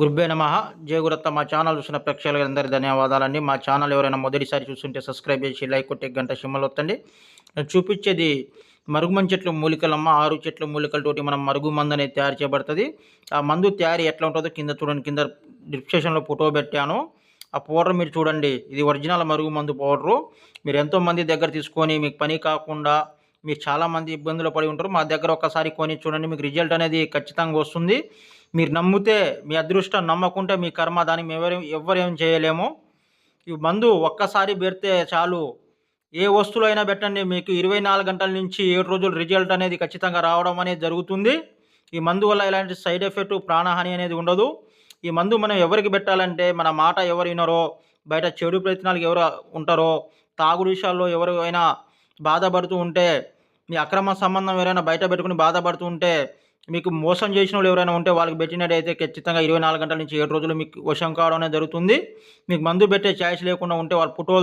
గురుబే నమ. జయగురత్త మా ఛానల్ చూసిన ప్రేక్షకులందరి ధన్యవాదాలండి. మా ఛానల్ ఎవరైనా మొదటిసారి చూస్తుంటే సబ్స్క్రైబ్ చేసి లైక్ కొట్టి గంట సిమ్మలు వత్తండి నేను చూపించేది మరుగుమంది చెట్లు మూలికలమ్మ ఆరు చెట్ల మూలికలతోటి మనం మరుగు మందు అనేది తయారు చేయబడుతుంది. ఆ మందు తయారీ ఎట్లా ఉంటుందో కింద చూడండి. కింద డిస్క్రిప్షన్లో ఫోటో పెట్టాను. ఆ పౌడర్ మీరు చూడండి. ఇది ఒరిజినల్ మరుగు మందు పౌడరు. మీరు ఎంతోమంది దగ్గర తీసుకొని మీకు పని కాకుండా మీరు చాలామంది ఇబ్బందులు పడి ఉంటారు. మా దగ్గర ఒకసారి కొని చూడండి. మీకు రిజల్ట్ అనేది ఖచ్చితంగా వస్తుంది. మీరు నమ్మితే మీ అదృష్టం నమ్మకుంటే మీ కర్మ దానికి మేము ఎవరు ఎవరు ఏం చేయలేము. ఈ మందు ఒక్కసారి పెడితే చాలు. ఏ వస్తువులు అయినా పెట్టండి మీకు ఇరవై నాలుగు గంటల నుంచి ఏడు రోజులు రిజల్ట్ అనేది ఖచ్చితంగా రావడం అనేది జరుగుతుంది. ఈ మందు వల్ల ఎలాంటి సైడ్ ఎఫెక్ట్ ప్రాణహాని అనేది ఉండదు. ఈ మందు మనం ఎవరికి పెట్టాలంటే మన మాట ఎవరు వినరో బయట చెడు ప్రయత్నాలకు ఎవరు ఉంటారో తాగుడు విషయాల్లో ఎవరైనా బాధపడుతూ ఉంటే మీ అక్రమ సంబంధం ఎవరైనా బయట పెట్టుకుని బాధపడుతూ ఉంటే మీకు మోసం చేసిన వాళ్ళు ఎవరైనా ఉంటే వాళ్ళకి పెట్టినట్టయితే ఖచ్చితంగా ఇరవై నాలుగు గంటల నుంచి ఏడు రోజులు మీకు వశం కావడం అనేది జరుగుతుంది. మీకు మందు పెట్టే ఛాయిస్ లేకుండా ఉంటే వాళ్ళు ఫోటోలు